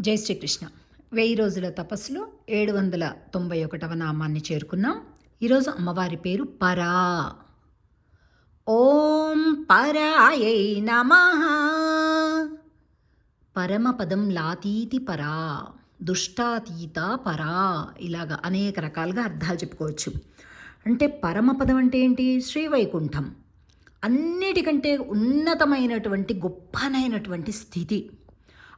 జై శ్రీకృష్ణ వెయ్యి రోజుల తపస్సులో ఏడు వందల తొంభై ఒకటవ నామాన్ని చేరుకున్నాం. ఈరోజు అమ్మవారి పేరు పరా. ఓం పరాయై నమ. పరమపదం లాతీతి పరా దుష్టాతీత పరా ఇలాగ అనేక రకాలుగా అర్థాలు చెప్పుకోవచ్చు. అంటే పరమపదం అంటే ఏంటి? శ్రీవైకుంఠం. అన్నిటికంటే ఉన్నతమైనటువంటి గొప్పనైనటువంటి స్థితి.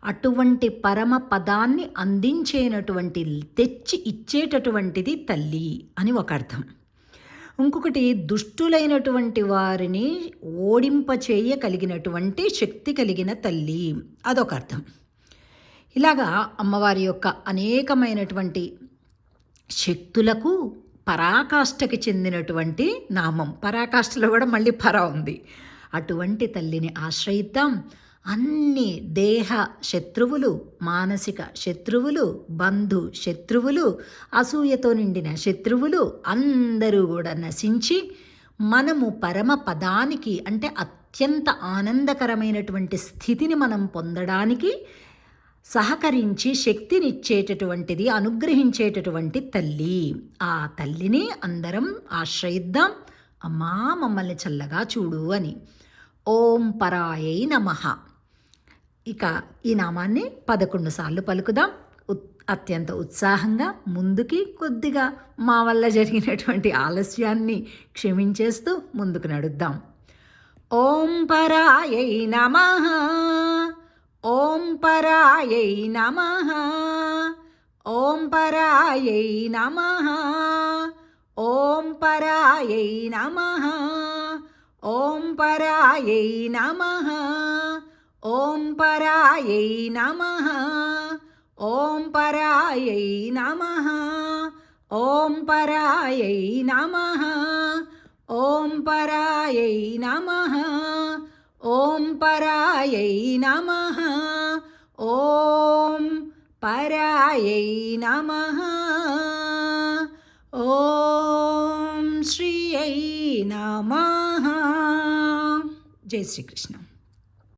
అటువంటి పరమ పదాన్ని అందించేనటువంటి తెచ్చి ఇచ్చేటటువంటిది తల్లి అని ఒక అర్థం. ఇంకొకటి దుష్టులైనటువంటి వారిని ఓడింపచేయగలిగినటువంటి శక్తి కలిగిన తల్లి. అదొక అర్థం. ఇలాగా అమ్మవారి యొక్క అనేకమైనటువంటి శక్తులకు పరాకాష్ఠకి చెందినటువంటి నామం. పరాకాష్ఠలో కూడా మళ్ళీ పరా ఉంది. అటువంటి తల్లిని ఆశ్రయిద్దాం. అన్ని దేహ శత్రువులు మానసిక శత్రువులు బంధు శత్రువులు అసూయతో నిండిన శత్రువులు అందరూ కూడా నశించి మనము పరమ పదానికి అంటే అత్యంత ఆనందకరమైనటువంటి స్థితిని మనం పొందడానికి సహకరించి శక్తినిచ్చేటటువంటిది అనుగ్రహించేటటువంటి తల్లి. ఆ తల్లిని అందరం ఆశ్రయిద్దాం. అమ్మా మమ్మల్ని చల్లగా చూడు అని. ఓం పరాయై నమః. ఇక ఈ నామాన్ని పదకొండు సార్లు పలుకుదాం. అత్యంత ఉత్సాహంగా ముందుకి కొద్దిగా మా వల్ల జరిగినటువంటి ఆలస్యాన్ని క్షమించేస్తూ ముందుకు నడుద్దాం. ఓం పరాయై నమ ఓం పరాయై నమ ఓం పరాయై నమ ఓం పరాయై నమ ఓం పరాయై నమ. ఓం పరాయై నమ. ఓం పరాయై నమ. ఓం పరాయై నమ. ఓం పరాయై నమ. ఓం పరాయై నమ. ఓం పరాయై నమ. ఓం శ్రీయై నమ. జై శ్రీకృష్ణ.